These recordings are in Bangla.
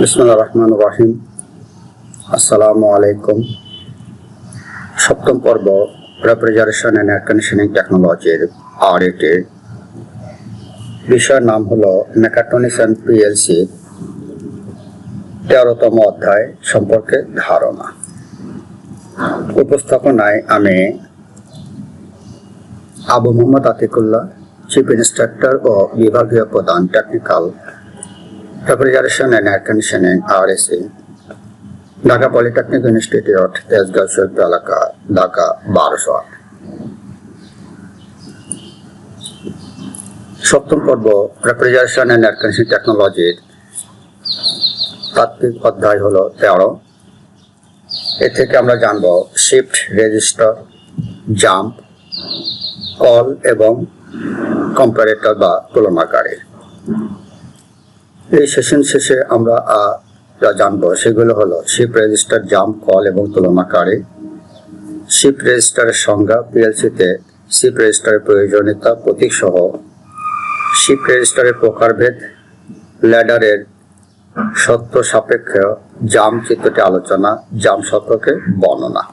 বিসমুল্লাহ রহমান রাহিম। আসসালামু আলাইকুম সপ্তম পর্ব রেফ্রিজারেশন অ্যান্ড এয়ার কন্ডিশনিং টেকনোলজির আর এটির বিষয়ের নাম হলো মেকাট্রনিক্স অ্যান্ড পিএলসি তেরোতম অধ্যায় সম্পর্কে ধারণা। উপস্থাপনায় আমি আবু মোহাম্মদ আতিকুল্লাহ চিফ ইন্সট্রাক্টর ও বিভাগীয় প্রধান technical refrigeration and air conditioning RAC Dhaka polytechnic institute Tejgaon শিল্প এলাকা ঢাকা বারোশো আট সপ্তম পর্ব রেফ্রিজারেশন অ্যান্ড এয়ার কন্ডিশনিং টেকনোলজির তাত্ত্বিক অধ্যায় হলো তেরো। এ থেকে আমরা জানব শিফট রেজিস্টার জাম্প কল এবং কম্পারেটর বা তুলনাকারী। এই সেশন শেষে আমরা যা জানব সেগুলো হলো শিপ রেজিস্টার জাম্প কল এবং তুলনাকারী শিপ রেজিস্টারের সংজ্ঞা পিএলসিতে শিপ রেজিস্টারের প্রয়োজনীয়তা প্রতীক সহ। শিপ রেজিস্টারের প্রকারভেদ ল্যাডারের সত্য সাপেক্ষ জাম চিত্রটি আলোচনা জাম সম্পর্কে বর্ণনা।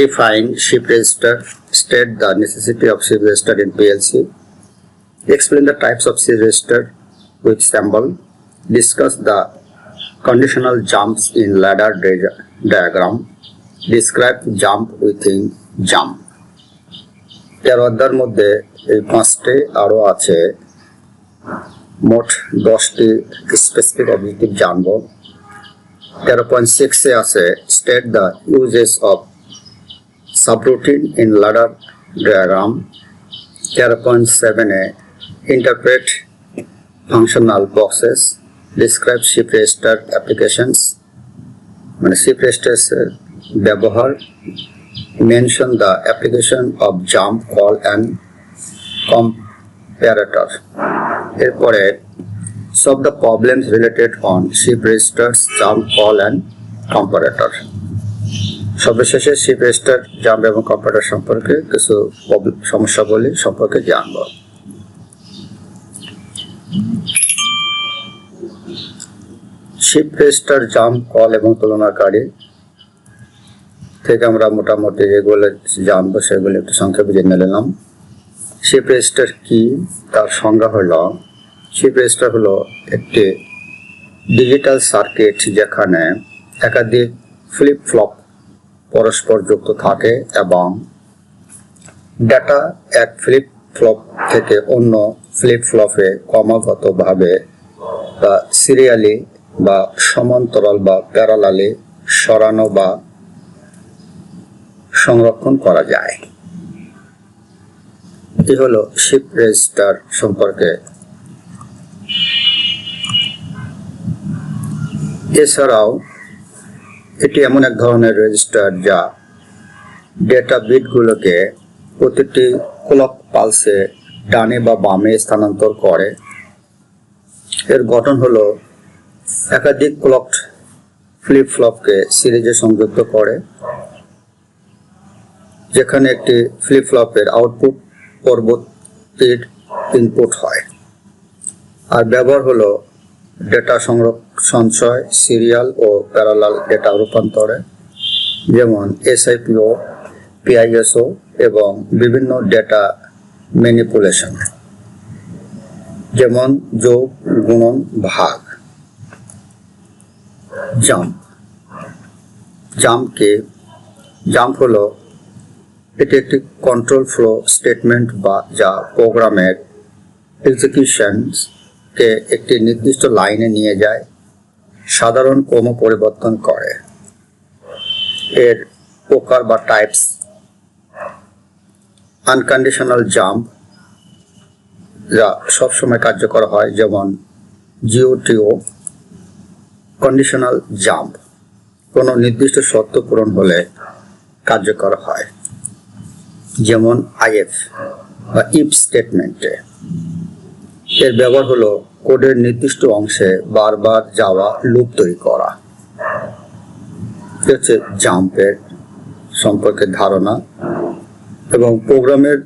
define ship register, state the necessity of ship register in PLC, explain the types of ship register with symbol, discuss the conditional jumps in ladder dia- diagram, describe jump within jump. এর অধ্যায়ের মধ্যে এই পাঁচটি আরও আছে মোট দশটি স্পেসিফিক অবজেক্টিভ জানব তেরো পয়েন্ট সিক্সে আছে state the uses of subroutine in ladder diagram. 0.7a interpret functional boxes, describe ship register applications, মানে ship register ব্যবহার mention the application of jump, call and comparator. এরপরে solve the problems related on ship registers, jump, call and comparator. সর্বশেষে শিপ রেজিস্টার জাম্প এবং কম্পিউটার সম্পর্কে কিছু সমস্যাগুলি সম্পর্কে জানব শিপ রেজিস্টার জাম্প কল এবং তুলনাকারী থেকে আমরা মোটামুটি যেগুলো জানব, সেগুলো একটু সংক্ষেপে জেনে নিলাম। শিপ রেজিস্টার কি? তার সংজ্ঞা হলো শিপ রেজিস্টার হলো একটি ডিজিটাল সার্কিট যেখানে একাধিক ফ্লিপ ফ্লপ পরস্পর যুক্ত থাকে এবং ডেটা এক ফ্লিপ ফ্লপ থেকে অন্য ফ্লিপ ফ্লপে ক্রমাগতভাবে বা সিরিয়ালি বা সমান্তরাল বা প্যারালালি সরানো বা সংরক্ষণ করা যায়। এটি হলো শিপ রেজিস্টার সম্পর্কে। এছাড়াও এটি এমন এক ধরনের রেজিস্টার যা ডেটা বিটগুলোকে প্রতিটি ক্লক পালসে ডানে বা বামে স্থানান্তর করে। এর গঠন হলো একাধিক ক্লক ফ্লিপ ফ্লপকে সিরিজে সংযুক্ত করে, যেখানে একটি ফ্লিপ ফ্লপের আউটপুট পরবর্তীর ইনপুট হয়। আর ব্যবহার হলো ডেটা সংরক্ষণ সঞ্চয়, সিরিয়াল ও প্যারালাল ডেটা রূপান্তরে, যেমন এসআইপিও, পিআইএসও এবং বিভিন্ন ডেটা ম্যানিপুলেশন যেমন যোগ, গুণন, ভাগ। জাম্প। জাম্পকে, জাম্প হলো এটি একটি কন্ট্রোল ফ্লো স্টেটমেন্ট বা যা প্রোগ্রামের এক্সিকিউশনস কে একটি নির্দিষ্ট লাইনে নিয়ে যায়, সাধারণ ক্রম পরিবর্তন করে। এর প্রকার বা টাইপস আনকন্ডিশনাল জাম্প যা সবসময় কার্যকর হয়, যেমন জিওটিও কন্ডিশনাল জাম্প কোনো নির্দিষ্ট শর্ত পূরণ হলে কার্যকর হয়। যেমন আইএফ বা ইফ স্টেটমেন্টে এর ব্যবহার হলো কোডের নির্দিষ্ট অংশে বারবার যাওয়া লুপ তৈরি করা। হচ্ছে জাম্পের সম্পর্কে ধারণা। এবং প্রোগ্রামের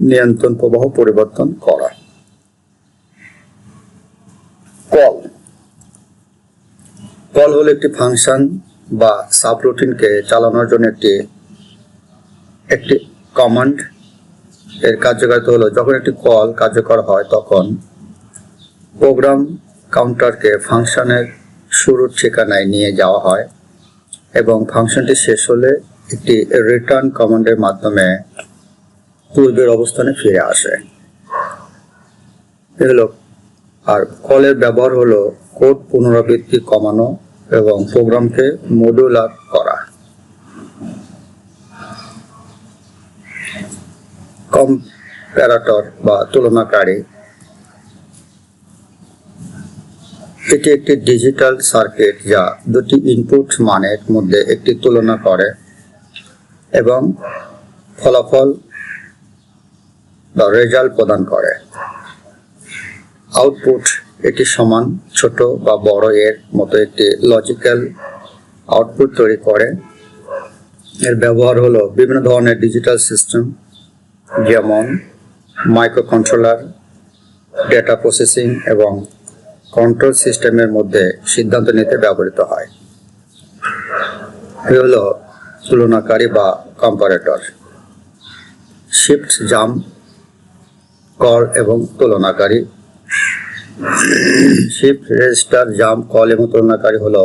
নিয়ন্ত্রণ প্রবাহ পরিবর্তন করা। কল। কল হলো একটি ফাংশন বা সাবরুটিনকে চালানোর জন্য একটি একটি কমান্ড। এর কার্যকারিতা হলো যখন একটি কল কার্যকর হয় তখন প্রোগ্রাম কাউন্টারকে ফাংশনের শুরুর ঠিকানায় নিয়ে যাওয়া হয় এবং ফাংশনটি শেষ হলে একটি রিটার্ন কমান্ডের মাধ্যমে পূর্বের অবস্থানে ফিরে আসে। এ হলো, আর কলের ব্যবহার হলো কোড পুনরাবৃত্তি কমানো এবং প্রোগ্রামকে মডুলার করা। কম্প্যারাটর বা তুলনাকারী, এটি একটি ডিজিটাল সার্কিট যা দুটি ইনপুট মানের মধ্যে একটি তুলনা করে। এবং ফলাফল বা রেজাল্ট প্রদান করে। আউটপুট এটি সমান, ছোট বা বড় এর মতো একটি লজিক্যাল আউটপুট তৈরি করে। এর ব্যবহার হলো বিভিন্ন ধরনের ডিজিটাল সিস্টেম যেমন মাইক্রো কন্ট্রোলার ডেটা প্রসেসিং এবং কন্ট্রোল সিস্টেমের মধ্যে সিদ্ধান্ত নিতে ব্যবহৃত হয়। হলো তুলনাকারী বা কম্পারেটর শিফট জাম কল এবং তুলনাকারী। শিফট রেজিস্টার জাম্প কল এবং তুলনাকারী হল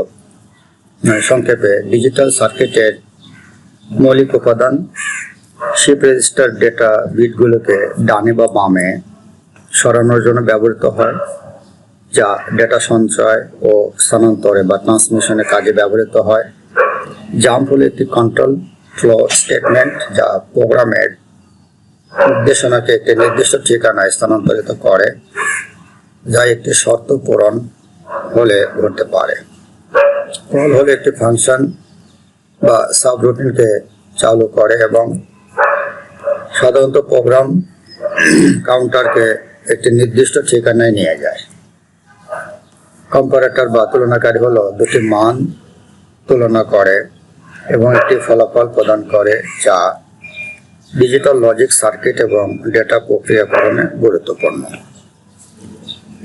সংক্ষেপে ডিজিটাল সার্কিটের মৌলিক উপাদান। শিফট রেজিস্টার ডেটা বিটগুলোকে ডানে বা বামে সরানোর জন্য ব্যবহৃত হয়, যা ডেটা সঞ্চয় ও স্থানান্তরে বা ট্রান্সমিশনের কাজে ব্যবহৃত হয়। জাম্প হলো একটি কন্ট্রোল ফ্লো স্টেটমেন্ট যা প্রোগ্রামের নির্দেশনাকে একটি নির্দিষ্ট ঠিকানায় স্থানান্তরিত করে, যা একটি শর্ত পূরণ হলে ঘটতে পারে। কল হলে একটি ফাংশন বা সাবরুটিনকে চালু করে এবং সাধারণত প্রোগ্রাম কাউন্টারকে একটি নির্দিষ্ট ঠিকানায় নিয়ে যায়। কম্পারেটর বা তুলনাকারী হলো দুটি মান তুলনা করে এবং একটি ফলাফল প্রদান করে যা ডিজিটাল লজিক সার্কিট এবং ডেটা প্রক্রিয়াকরণে গুরুত্বপূর্ণ।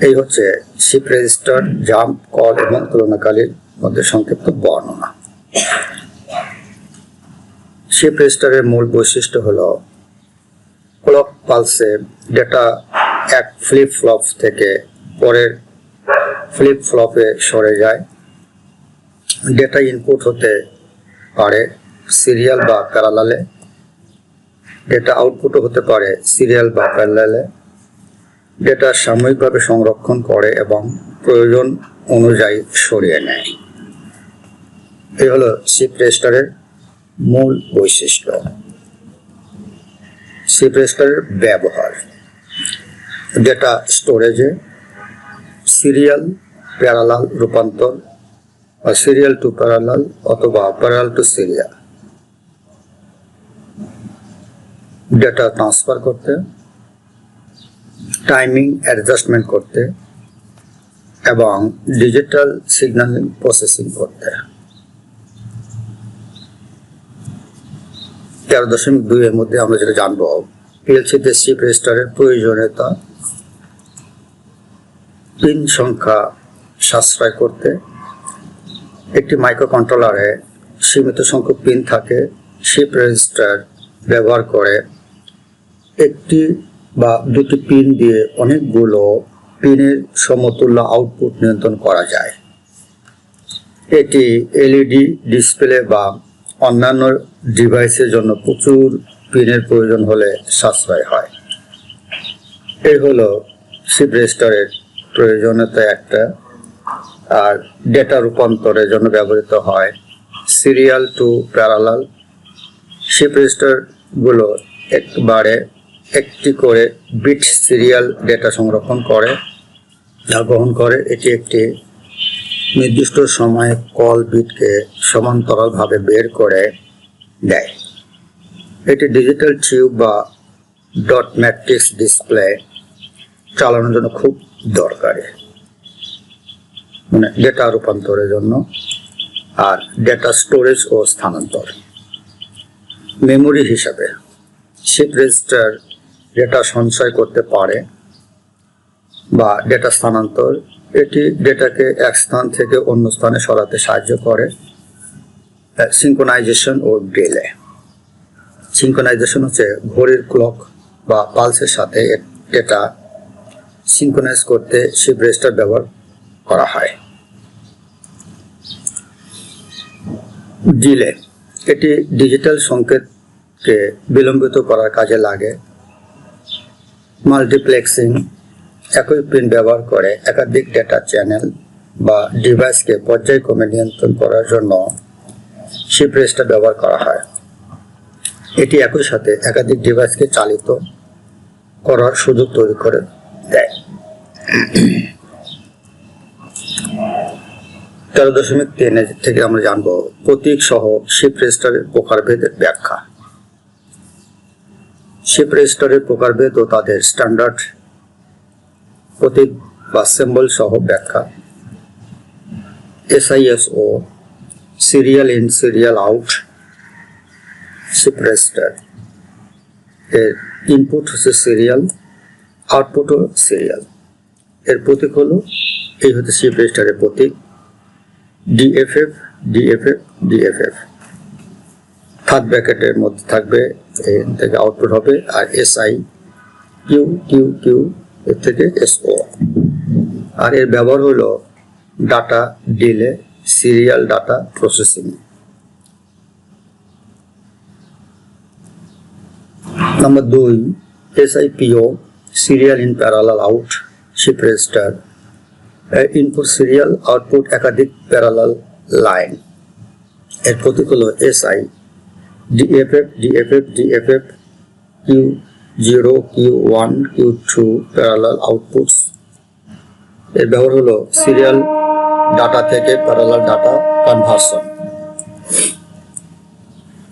এই হচ্ছে শিপ রেজিস্টার, জাম্প, কল এবং তুলনাকারীর মধ্যে সংক্ষিপ্ত বর্ণনা। শিপ রেজিস্টারের মূল বৈশিষ্ট্য হল ক্লক পালসে ডেটা এক ফ্লিপ ফ্লপ থেকে পরের ফ্লিপ ফ্লপে সরে যায়। ডেটা ইনপুট হতে পারে সিরিয়াল বা প্যারালালে। ডেটা আউটপুটও হতে পারে সিরিয়াল বা প্যারালালে। ডেটা সাময়িকভাবে সংরক্ষণ করে এবং প্রয়োজন অনুযায়ী সরিয়ে নেয়। এই হলো শিপ রেজিস্টারের মূল বৈশিষ্ট্য। শিপ রেজিস্টারের ব্যবহার। ডেটা স্টোরেজে সিরিয়াল, প্যারালাল রূপান্তর বা সিরিয়াল টু প্যারালাল অথবা parallel to serial data transfer করতে টাইমিং অ্যাডজাস্টমেন্ট করতে, এবং ডিজিটাল সিগন্যালিং প্রসেসিং করতে। তেরো দশমিক দুই এর মধ্যে আমরা যেটা জানব পিএলসিতে শিপ রেজিস্টারের প্রয়োজনীয়তা পিন সংখ্যা সাশ্রয় করতে একটি মাইক্রো কন্ট্রোলারে সীমিত সংখ্যক পিন থাকে শিপ রেজিস্টার ব্যবহার করে একটি বা দুটি পিন দিয়ে অনেকগুলো পিনের সমতুল্য আউটপুট নিয়ন্ত্রণ করা যায়। এটি এলইডি ডিসপ্লে বা অন্যান্য ডিভাইসের জন্য প্রচুর পিনের প্রয়োজন হলে সাশ্রয় হয়। এই হলো শিপ রেজিস্টারের প্রয়োজনীয়তা একটা। ডেটা রূপান্তরের জন্য ব্যবহৃত হয় সিরিয়াল টু প্যারালাল শিপ রেজিস্টারগুলো একবারে একটি করে বিট সিরিয়াল ডেটা সংরক্ষণ করে যা গ্রহণ করে। এটি একটি নির্দিষ্ট সময়ে কল বিটকে সমান্তরালভাবে বের করে দেয়। এটি ডিজিটাল টিউব বা ডট ম্যাট্রিক্স ডিসপ্লে চালানোর জন্য খুব দরকারি। মানে ডেটা রূপান্তরের জন্য আর ডেটা স্টোরেজ ও স্থানান্তর। মেমোরি হিসাবে শিপ রেজিস্টার ডেটা সঞ্চয় করতে পারে বা ডেটা স্থানান্তর, এটি ডেটাকে এক স্থান থেকে অন্য স্থানে সরাতে সাহায্য করে সিঙ্কোনাইজেশন ও ডিলে সিঙ্কোনাইজেশন হচ্ছে ঘড়ির ক্লক বা পালসের সাথে এটা সিঙ্কোনাইজ করতে শিপ রেজিস্টার ব্যবহার করা হয়। ডিলে এটি ডিজিটাল সংকেতকে বিলম্বিত করার কাজে লাগে। মাল্টিপ্লেক্সিং একই পিন ব্যবহার করে একাধিক ডেটা চ্যানেল বা ডিভাইসকে পর্যায়ক্রমে নিয়ন্ত্রণ করার জন্য শিপ রেজিস্টার ব্যবহার করা হয়। এটি একই সাথে একাধিক ডিভাইসকে চালিত করার সুযোগ তৈরি করে দেয়। তেরো দশমিক তিন থেকে আমরা জানব প্রতীক সহ শিপ রেজিস্টারের প্রকারভেদের ব্যাখ্যা। শিপ রেজিস্টারের প্রকারভেদ ও তাদের স্ট্যান্ডার্ড প্রতীক বা সিম্বল সহ ব্যাখ্যা। SISO serial in serial out shift register. এর ইনপুট হচ্ছে সিরিয়াল আউটপুটও সিরিয়াল এর প্রতীক হলো, এই হচ্ছে শিপ রেজিস্টারের প্রতীক। ডিএফএফ ডিএফএফ ডিএফএফ থার্ড ব্র্যাকেটের মধ্যে থাকবে এখান থেকে আউটপুট হবে, আর এসআই কিউ কিউ কিউ এর থেকে এসও আর এর ব্যবহার হলো data delay serial data processing number দুই S I SIPO serial in parallel out shift register input serial output একাধিক প্যারালাল লাইন এর প্রতীক হলো SI DFF DFF DFF Q zero Q one Q two parallel outputs এর ব্যবহার হলো সিরিয়াল ডাটা থেকে প্যারালাল ডাটা কনভার্সন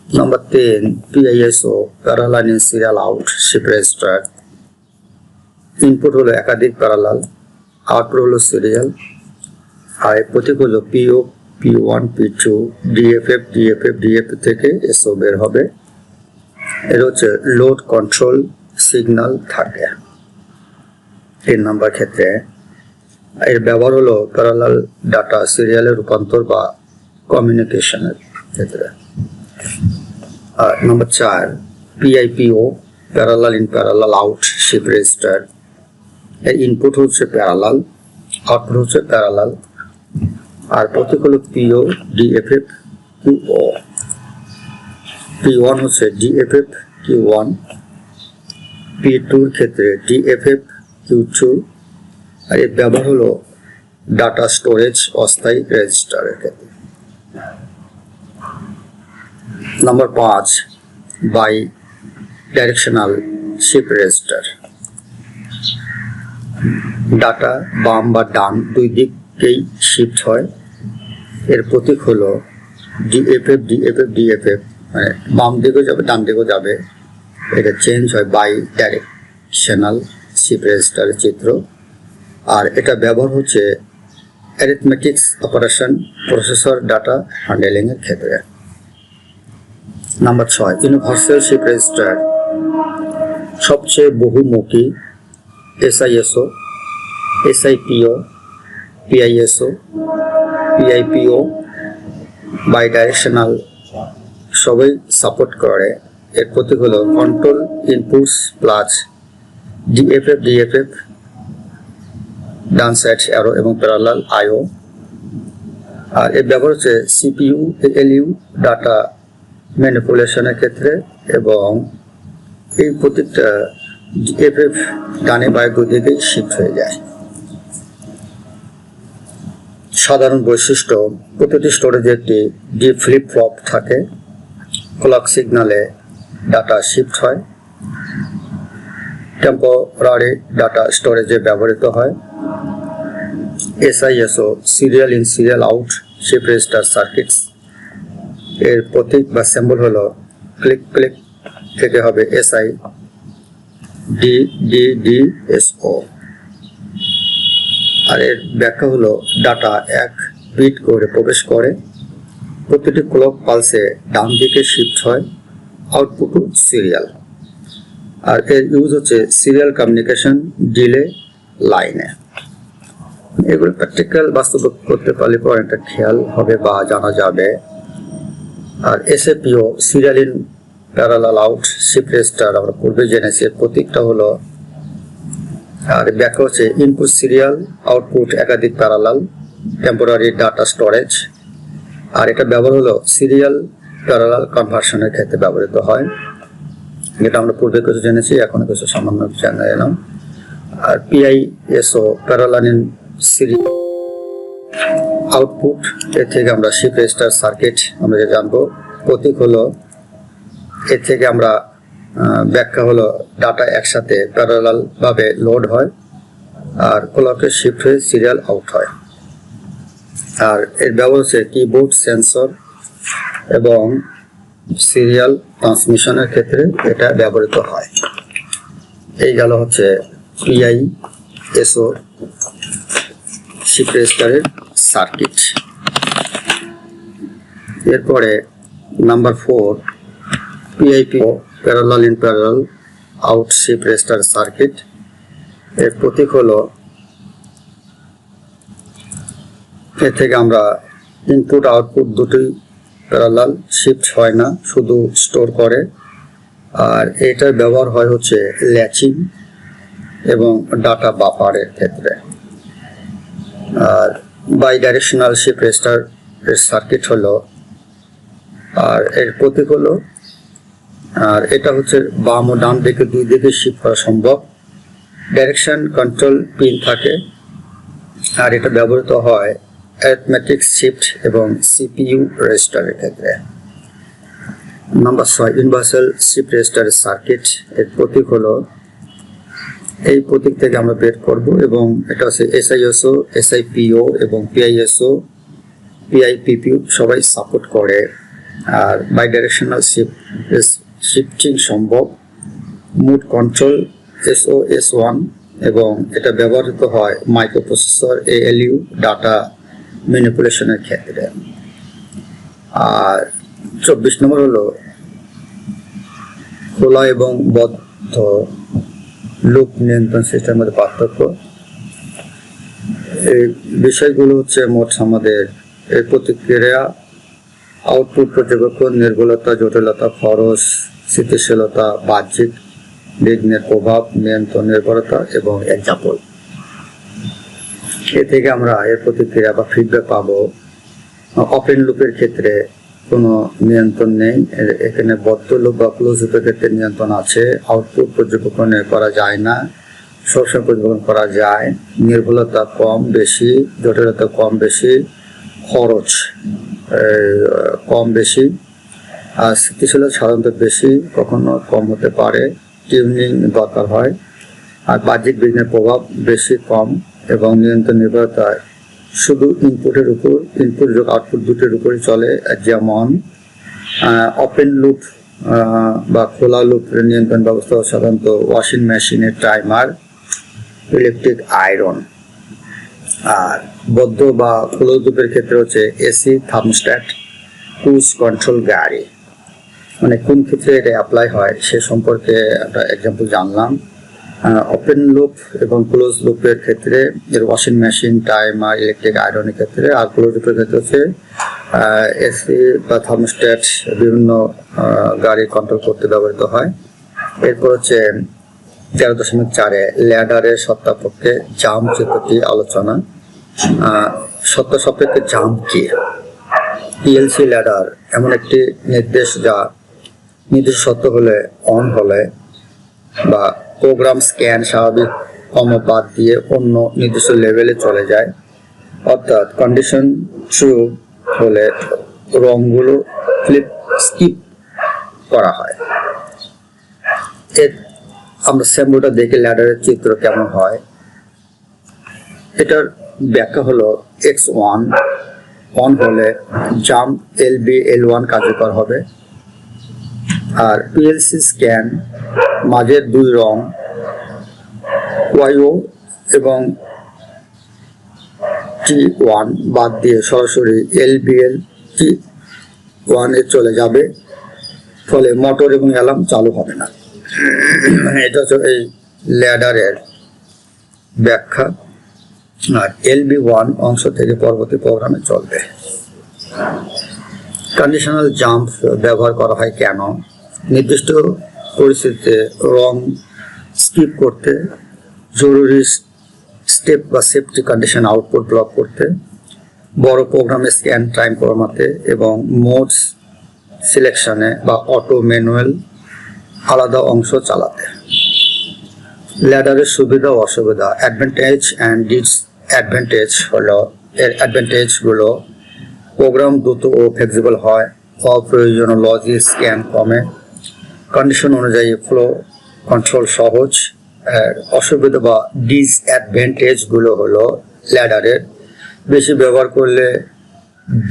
নাম্বার তিন PISO parallel in serial out shift register input হলো একাধিক প্যারালাল আউটপুট হলো সিরিয়াল। আর প্রতীক হলো PO P one P two DFF DFF DF থেকে এসও বের হবে। এর হচ্ছে লোড কন্ট্রোল সিগন্যাল থাকে। তিন নম্বর ক্ষেত্রে এর ব্যবহার হলো প্যারালাল ডাটা সিরিয়ালের রূপান্তর বা কমিউনিকেশনের ক্ষেত্রে। আর নম্বর চার PIPO parallel in parallel out shift register input হচ্ছে প্যারালাল আউটপুট হচ্ছে প্যারালাল আর প্রতীক হলো পিও ডিএফএফ কিউ ও পি ওয়ান হচ্ছে ডিএফএফ কিউ ওয়ান পি টুর ক্ষেত্রে ডিএফএফ কিউ টু আর এর ব্যবহার হলো ডাটা স্টোরেজ অস্থায়ী রেজিস্টারের ক্ষেত্রে। নাম্বার পাঁচ bidirectional shift register data, বাম বা ডান দুই দিককেই শিফট হয়। এর প্রতীক হলো ডিএফএফ ডিএফএফ ডিএফএফ মানে বাম দিকেও যাবে, ডান দিকেও যাবে। এটা চেঞ্জ হয় বাই ডাইরেকশনাল শিপ রেজিস্টারের চিত্র। আর এটা ব্যবহার হচ্ছে অ্যারিথমেটিক্স অপারেশন প্রসেসর ডাটা হ্যান্ডেলিংয়ের ক্ষেত্রে। নাম্বার ছয় ইউনিভার্সাল শিপ রেজিস্টার সবচেয়ে বহুমুখী SISO SIPO PISO PIPO bidirectional সবই সাপোর্ট করে। এর প্রতীক হলো control inputs plus DFF DFF ডান সাইড অ্যারো এবং প্যারালাল আইও আর এর ব্যবহার হচ্ছে সিপিইউ এলইউ ডাটা ম্যানিপুলেশনের ক্ষেত্রে এবং এই প্রত্যেকটা ডিএফএফ ডানে বাই দিকে শিফট হয়ে যায়। সাধারণ বৈশিষ্ট্য, প্রতিটি স্টোরেজে একটি ডি ফ্লিপ ফ্লপ থাকে। ক্লক সিগনালে ডাটা শিফট হয়। টেম্পোরারি ডাটা স্টোরেজে ব্যবহৃত হয়। SISO, serial in, serial out, shift register circuits. এর প্রতীক বা সিম্বল হলো ক্লিক ক্লিক, থেকে হবে এসআই। ও আর এর ব্যাখ্যা হলো, ডাটা এক বিট করে প্রবেশ করে, প্রতিটি ক্লক পালসে ডান দিকে শিফট হয়, আউটপুট সিরিয়াল। আর এর ইউজ হচ্ছে সিরিয়াল কমিউনিকেশন, ডিলে, লাইনে। এগুলো প্র্যাকটিক্যাল বাস্তব করতে পারলে পরে একটা খেয়াল হবে বা জানা যাবে। আর SAPO serial in parallel out shift register আমরা পূর্বে জেনেছি, এর প্রতীকটা হলো, আর ব্যাখ্যা হচ্ছে ইনপুট সিরিয়াল আউটপুট একাধিক প্যারালাল টেম্পোরারি ডাটা স্টোরেজ আর এটা ব্যবহার হলো সিরিয়াল প্যারালাল কনভার্সনের ক্ষেত্রে ব্যবহৃত হয়। যেটা আমরা পূর্বে কিছু জেনেছি, এখন কিছু সামান্য জানা এলাম। আর PISO parallel in serial output এর থেকে আমরা শিপ রেজিস্টার সার্কিট আমরা যে জানব, প্রতীক হলো এর থেকে আমরা ব্যাখ্যা হলো ডাটা একসাথে প্যারালাল ভাবে লোড হয় আর ক্লকে শিফট হয়ে সিরিয়াল আউট হয়। আর এর ব্যবহার হচ্ছে কিবোর্ড সেন্সর এবং সিরিয়াল ট্রান্সমিশনের ক্ষেত্রে এটা ব্যবহৃত হয়। এই গেল হচ্ছে পিআই এসও শিফট রেজিস্টারের সার্কিট এরপরে number four PIP parallel in parallel out shift register circuit এর প্রতীক হলো এর থেকে আমরা ইনপুট আউটপুট দুটোই প্যারালাল শিফট হয় না, শুধু স্টোর করে। আর এটার ব্যবহার হয় হচ্ছে ল্যাচিং এবং ডাটা বাফারের ক্ষেত্রে। আর bidirectional shift register circuit হলো, আর এর প্রতীক হলো আর এটা হচ্ছে বাম ও ডান দিকে দুই দিকে শিফট করা সম্ভব। ডাইরেকশন কন্ট্রোল পিন থাকে। আর এটা ব্যবহৃত হয় অ্যাথমেটিক শিফট এবং সিপিইউ রেজিস্টারের ক্ষেত্রে। নাম্বার ছয় ইউনিভার্সাল শিফট রেজিস্টার সার্কিট এর প্রতীক হলো এই প্রতীক থেকে আমরা বের করব এবং এটা হচ্ছে এসআইএসও এসআইপিও এবং পিআইএসও পিআইপিপিও সবাই সাপোর্ট করে। আর বাই ডাইরেকশনাল শিফটিং সম্ভব। Mode control SO S one, এবং এটা ব্যবহৃত হয় মাইক্রোপ্রসেসর, এএলইউ, ডাটা ম্যানিপুলেশনের ক্ষেত্রে। আর চব্বিশ নম্বর হলো খোলা এবং বদ্ধ লুপ নিয়ন্ত্রণ সিস্টেমের মধ্যে পার্থক্য। এই বিষয়গুলো হচ্ছে মোট আমাদের এর প্রতিক্রিয়া। আউটপুট পর্যবেক্ষণ, নির্ভুলতা, জটিলতা, খরচ স্থিতিশীলতা, বাহ্যিক বিঘ্নের প্রভাব, নিয়ন্ত্রণ, নির্ভরতা এবং এক্সাম্পল এ থেকে আমরা এর প্রতিক্রিয়া বা ফিডব্যাক পাবো। অপেন লুপের ক্ষেত্রে কোনো নিয়ন্ত্রণ নেই। এখানে বদ্ধ লুপ বা ক্লোজ লুপের ক্ষেত্রে নিয়ন্ত্রণ আছে। আউটপুট পর্যবেক্ষণ করা যায় না। সবসময় পর্যবেক্ষণ করা যায়। নির্ভুলতা কম বেশি, জটিলতা কম বেশি, খরচ কম বেশি। আর স্থিতিশীলতা সাধারণত বেশি, কখনো কম হতে পারে। টিউনিং দরকার হয়। আর বাহ্যিক বিঘ্নের প্রভাব বেশি কম এবং নিয়ন্ত্রণ নির্ভরতা শুধু ইনপুটের উপর ইনপুট যোগ আউটপুট দুটোর উপরই চলে যেমন ওপেন লুপ বা খোলা লুপ নিয়ন্ত্রণ ব্যবস্থা সাধারণত ওয়াশিং মেশিনের টাইমার ইলেকট্রিক আয়রন আর বদ্ধ বা ক্লোজ লুপের ক্ষেত্রে হচ্ছে এসি থার্মোস্ট্যাট ক্রুজ কন্ট্রোল গাড়ি। মানে কোন ক্ষেত্রে এটা অ্যাপ্লাই হয় সে সম্পর্কে একটা এক্সাম্পল জানলাম। ওপেন লুপ এবং ক্লোজ লুপের ক্ষেত্রে এর ওয়াশিং মেশিন টাইমার ইলেকট্রিক আয়রনের ক্ষেত্রে, আর ক্লোজ লুপের ক্ষেত্রে হচ্ছে এসি বা থার্মোস্ট্যাট বিভিন্ন গাড়ি কন্ট্রোল করতে ব্যবহৃত হয়। এরপর হচ্ছে তেরো দশমিক চারে ল্যাডারের সত্তা পক্ষে জাম চিত্রটি আলোচনা। সত্তা সাপেক্ষে জাম কি? পিএলসি ল্যাডার এমন একটি নির্দেশ যা নির্দিষ্ট সত্য হলে অন হলে বা প্রোগ্রাম স্ক্যান স্বাভাবিক বাদ দিয়ে অন্য নির্দিষ্ট লেভেলে চলে যায়। অর্থাৎ কন্ডিশন ট্রু হলে রংগুলো ফ্লিপ স্কিপ করা হয়। আমরা স্যাম্বুটা দেখে ল্যাডারের চিত্র কেমন হয়? এটার ব্যাখ্যা হলো এক্স ওয়ান অন হলে jump L B L one কার্যকর হবে। আর পিএলসি স্ক্যান মাঝের দুই রং ওয়াইও এবং টি ওয়ান বাদ দিয়ে সরাসরি এল বিএল টি ওয়ানে চলে যাবে। ফলে মোটর এবং অ্যালার্ম চালু হবে না। মানে এটা হচ্ছে এই ল্যাডারের ব্যাখ্যা। আর এলবি ওয়ান অংশ থেকে পরবর্তী প্রোগ্রামে চলবে। কন্ডিশনাল জাম্প ব্যবহার করা হয় কেন? নির্দিষ্ট পরিস্থিতিতে রং স্কিপ করতে, জরুরি স্টেপ বা সেফটি কন্ডিশন আউটপুট ব্লক করতে, বড় প্রোগ্রামে স্ক্যান টাইম কমাতে এবং মোডস সিলেকশনে বা অটো ম্যানুয়াল আলাদা অংশ চালাতে। ল্যাডারের সুবিধা ও অসুবিধা অ্যাডভান্টেজ অ্যান্ড ডিসঅ্যাডভান্টেজ হলো, এর অ্যাডভান্টেজগুলো প্রোগ্রাম দ্রুত ও ফ্লেক্সিবল হয়, অপ্রয়োজনীয় লজিক স্ক্যান কমে কন্ডিশন অনুযায়ী ফ্লো কন্ট্রোল সহজ। অসুবিধা বা ডিসঅ্যাডভান্টেজগুলো হলো ল্যাডারের বেশি ব্যবহার করলে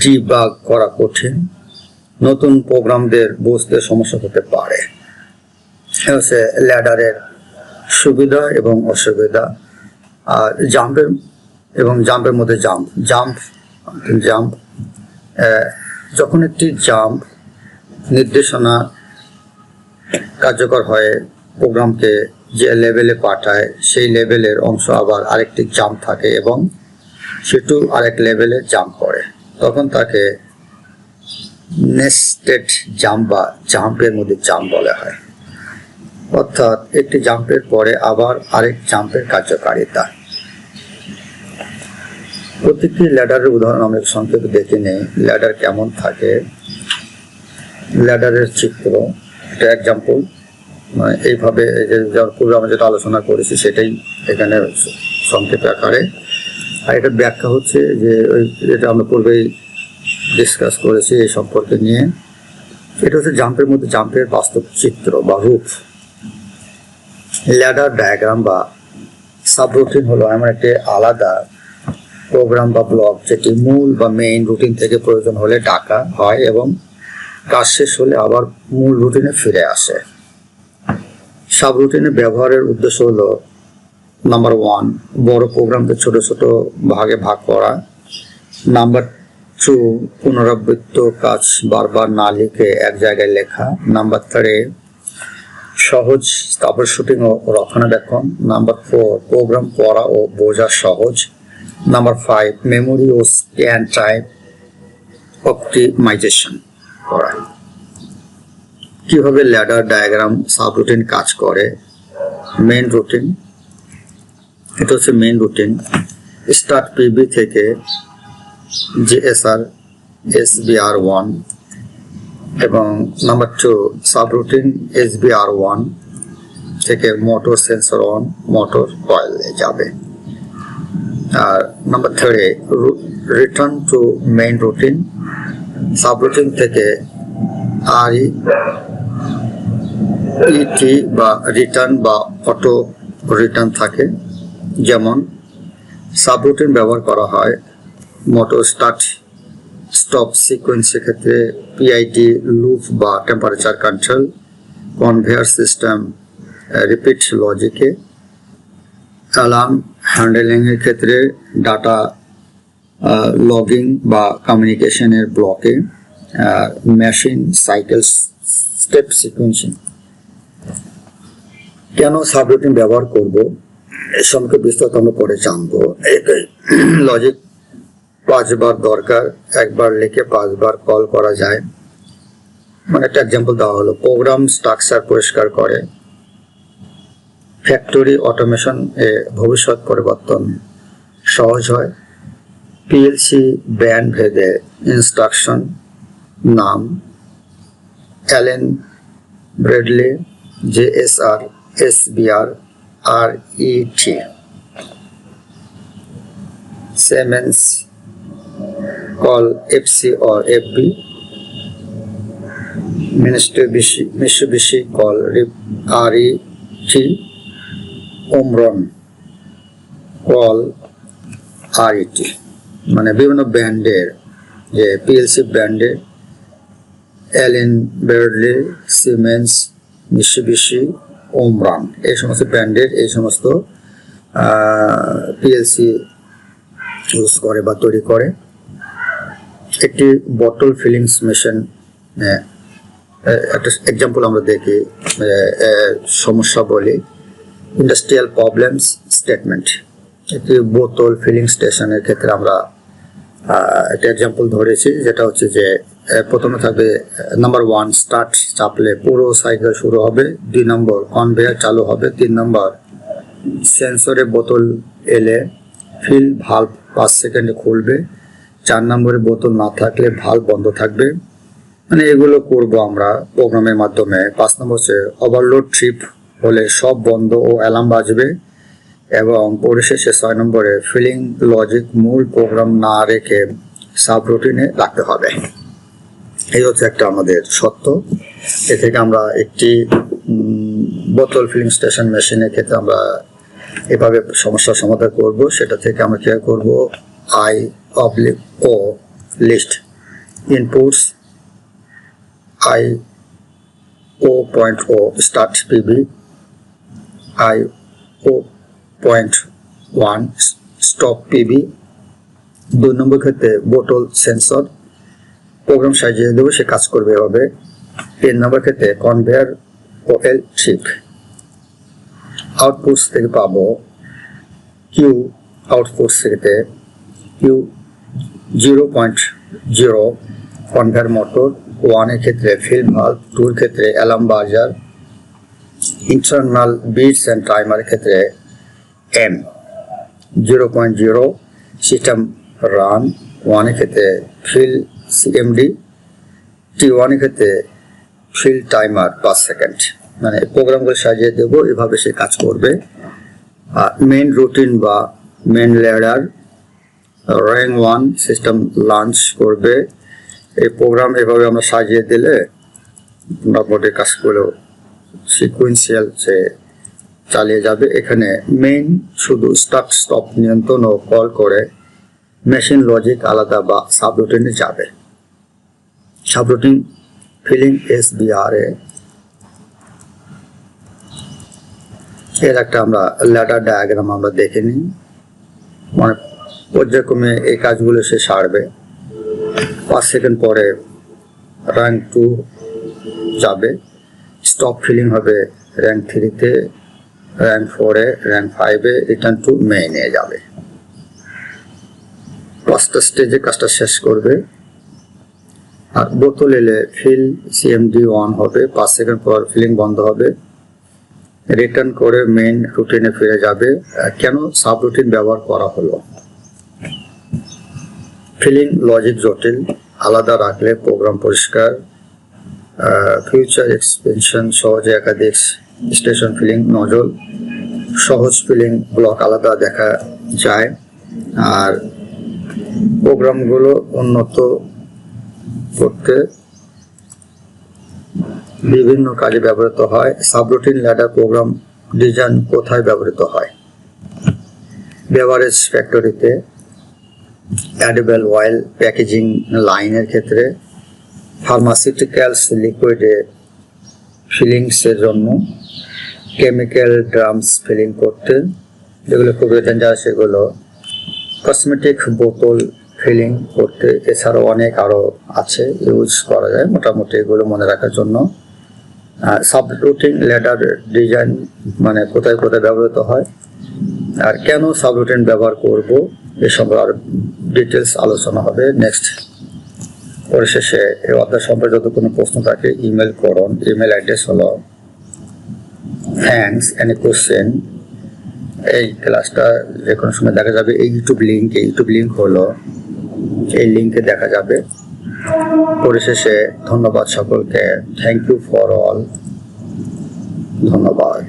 ডিবাগ করা কঠিন। নতুন প্রোগ্রামদের বুঝতে সমস্যা হতে পারে। হচ্ছে ল্যাডারের সুবিধা এবং অসুবিধা। আর জাম্পের এবং জাম্পের মধ্যে জাম্প জাম্প জাম্প যখন একটি জাম্প নির্দেশনা কার্যকর হয়ে প্রোগ্রামকে যে লেভেলে পাঠায়, সেই লেভেলের অংশ আবার আরেকটি জাম্প থাকে এবং সেটু আরেক লেভেলে জাম্প করে। তখন তাকে নেস্টেড জাম্প বা জাম্পের মধ্যে জাম্প বলা হয়। অর্থাৎ একটি জাম্পের পরে আবার আরেক জাম্পের কার্যকারিতা। প্রত্যেকটি ল্যাডারের উদাহরণ আমরা সংক্ষেপে দেখে নেই। ল্যাডার কেমন থাকে? ল্যাডারের চিত্র একটা এক্সাম্পল মানে এইভাবে পূর্বে আমরা যেটা আলোচনা করেছি সেটাই এখানে সংক্ষেপে আকারে। আর এটা ব্যাখ্যা হচ্ছে যে যেটা আমরা পূর্বেই ডিসকাস করেছি এই সম্পর্কে নিয়ে। এটা হচ্ছে জাম্পের মধ্যে জাম্পের বাস্তব চিত্র বা রূপ। ল্যাডার ডায়াগ্রাম বা সাবরুটিন হলো এমন একটি আলাদা প্রোগ্রাম বা ব্লক যেটি মূল বা মেইন রুটিন থেকে প্রয়োজন হলে ডাকা হয় এবং কাজ শেষ হলে আবার মূল রুটিনে ফিরে আসে। সাবরুটিনের ব্যবহারের উদ্দেশ্য হলো নাম্বার ওয়ান বড় প্রোগ্রামকে ছোট ছোট ভাগে ভাগ করা। নাম্বার টু পুনরাবৃত্ত কাজ বারবার না লিখে এক জায়গায় লেখা। নাম্বার থ্রি সহজ তারপর শুটিং ও রক্ষণাবেক্ষণ। নাম্বার ফোর প্রোগ্রাম পড়া ও বোঝা সহজ। নাম্বার ফাইভ মেমোরি ও স্ক্যান টাইপ অপটিমাইজেশন করা কীভাবে ল্যাডার ডায়াগ্রাম সাবরুটিন কাজ করে? মেইন রুটিন এটা হচ্ছে মেইন রুটিন স্টার্ট পিবি থেকে জিএসআর এসবিআর ওয়ান এবং number two subroutine SBR one থেকে মোটর সেন্সর অন মোটর কয়েলে যাবে। আর number three return to main routine subroutine থেকে আর ইটি বা রিটার্ন বা অটো রিটার্ন থাকে। যেমন, সাবরুটিন ব্যবহার করা হয় মোটর স্টার্ট স্টপ সিকোয়েন্সের ক্ষেত্রে পিআইটি লুপ বা temperature control, conveyor system, repeat লজিকে, alarm হ্যান্ডেলিংয়ের ক্ষেত্রে, ডাটা লগিং বা কমিউনিকেশনের ব্লকে মেশিন সাইকেল স্টেপ সিকুয়েন্সিং কেন সাবরুটিন ব্যবহার করব? এর সম্পর্কে বিস্তারিত আমরা পরে জানব। লজিক পাঁচবার দরকার, একবার লিখে পাঁচবার কল করা যায়। মানে একটা এক্সাম্পল দেওয়া হলো প্রোগ্রাম স্ট্রাকচার পরিষ্কার করে। ফ্যাক্টরি অটোমেশন এ ভবিষ্যৎ পরিবর্তন সহজ হয়। পিএলসি ব্যান ভেদে ইনস্ট্রাকশন নাম Allen Bradley J S R S BR R ET Siemens call FC ও F B Mitsubishi call rip R ET Omron call R ET মানে বিভিন্ন ব্র্যান্ডের, যে পিএলসি ব্র্যান্ডের Allen Bradley Siemens Mitsubishi Omron এই সমস্ত ব্র্যান্ডের এই সমস্ত পিএলসি ইউজ করে বা তৈরি করে। একটি বটল ফিলিংস মেশিন একটা এক্সাম্পল আমরা দেখি সমস্যা বলি ইন্ডাস্ট্রিয়াল প্রবলেমস স্টেটমেন্ট একটি বোতল ফিলিং স্টেশনের ক্ষেত্রে আমরা একটা এক্সাম্পল ধরেছি, যেটা হচ্ছে যে প্রথমে থাকবে নাম্বার ওয়ান স্টার্ট চাপলে পুরো সাইকেল শুরু হবে, দুই নম্বর কনভেয়ার চালু হবে, তিন নম্বর সেন্সরে বোতল এলে ফিল ভাল্ব পাঁচ সেকেন্ডে খুলবে, চার নম্বরে বোতল না থাকলে ভাল্ব বন্ধ থাকবে। মানে এগুলো করব আমরা প্রোগ্রামের মাধ্যমে। পাঁচ নম্বর হচ্ছে ওভারলোড ট্রিপ হলে সব বন্ধ ও অ্যালার্ম বাজবে। এবং পরিশেষে ছয় নম্বরে ফিলিং লজিক মূল প্রোগ্রাম না রেখে সাব রুটিনে রাখতে হবে। এই হচ্ছে একটা আমাদের সত্য। এ থেকে আমরা একটি বোতল ফিলিং স্টেশন মেশিনের ক্ষেত্রে আমরা এভাবে সমস্যার সমাধান করব। সেটা থেকে আমরা কী করব? I oblique O list inputs, I O point O start PB, I O point one stop PB দুই নম্বর ক্ষেত্রে বোটল সেন্সর প্রোগ্রাম সাজিয়ে দেবো, সে কাজ করবে এভাবে। তিন নম্বর ক্ষেত্রে conveyor O L trip outputs থেকে পাবো কিউ আউটপুটস থেকে Q zero point zero conveyor motor ওয়ানের ক্ষেত্রে ফিল্ম ভাল্ব টুর ক্ষেত্রে অ্যালার্ম বাজার ইন্টারনাল বিটস অ্যান্ড টাইমারের ক্ষেত্রে M zero point zero system run ওয়ানের ক্ষেত্রে ফিল সিএমডি টি ওয়ানের ক্ষেত্রে ফিল টাইমার পাঁচ সেকেন্ড মানে প্রোগ্রামগুলো সাজিয়ে দেবো, এভাবে সে কাজ করবে। আর মেন রুটিন বা main ladder rank one system launch করবে। এই প্রোগ্রাম এভাবে আমরা সাজিয়ে দিলে মোটামুটি কাজগুলো সিকুয়েন্সিয়াল সে চালিয়ে যাবে। এখানে মেইন শুধু স্টার্ট স্টপ নিয়ন্ত্রণ ও কল করে মেশিন লজিক আলাদা বা সাবরুটিনে যাবে। সাবরুটিন ফিলিং এস বিআরএ এর একটা আমরা ল্যাডার ডায়াগ্রাম আমরা দেখে নিই। মানে পর্যায়ক্রমে এই কাজগুলো সে সারবে। পাঁচ সেকেন্ড পরে র্যাঙ্ক টু যাবে। স্টপ ফিলিং হবে র্যাঙ্ক থ্রিতে র্যাঙ্ক ফোরে র্যাঙ্ক ফাইভে রিটার্ন টু মে নিয়ে যাবে। পাঁচটা স্টেজে কাজটা শেষ করবে। আর বোতল এলে ফিল সিএমডি ওয়ান হবে, পাঁচ সেকেন্ড পর ফিলিং বন্ধ হবে। রিটার্ন করে মেইন রুটিনে ফিরে যাবে। কেন? সাব রুটিন ব্যবহার করা হলো। ফিলিং লজিক জটিল, আলাদা রাখলে প্রোগ্রাম পরিষ্কার। ফিউচার এক্সপেনশন সহজে একাধিক স্টেশন ফিলিং নজল সহজ ফিলিং, ব্লক আলাদা দেখা যায়। আর প্রোগ্রামগুলো উন্নত করতে বিভিন্ন কাজে ব্যবহৃত হয়। সাবরুটিন ল্যাডার প্রোগ্রাম ডিজাইন কোথায় ব্যবহৃত হয়? বেভারেজ ফ্যাক্টরিতে অ্যাডিবল অয়েল প্যাকেজিং লাইনের ক্ষেত্রে ফার্মাসিউটিক্যালস লিকুইডে ফিলিংসের জন্য কেমিক্যাল ড্রামস ফিলিং করতে। যেগুলো খুবই ডেঞ্জার সেগুলো। কসমেটিক বোতল ফিলিং করতে। এছাড়াও অনেক আরও আছে ইউজ করা যায় মোটামুটি এগুলো মনে রাখার জন্য। সাবরুটিন লেটার ডিজাইন মানে কোথায় কোথায় ব্যবহৃত হয়। আর কেন সাবরুটিন ব্যবহার করব এ এসব আর ডিটেলস আলোচনা হবে নেক্সট পরিশেষে। এই অধ্যায় সম্পর্কে যদি কোনো প্রশ্ন থাকে ইমেল করুন। ইমেল অ্যাড্রেস হলো থ্যাংকস এনি কোশ্চেন এই ক্লাসটা যে কোনো সময় দেখা যাবে, এই ইউটিউব লিঙ্ক এই ইউটিউব লিঙ্ক হলো, এই লিঙ্কে দেখা যাবে। পরিশেষে ধন্যবাদ সকলকে। থ্যাংক ইউ ফর অল ধন্যবাদ।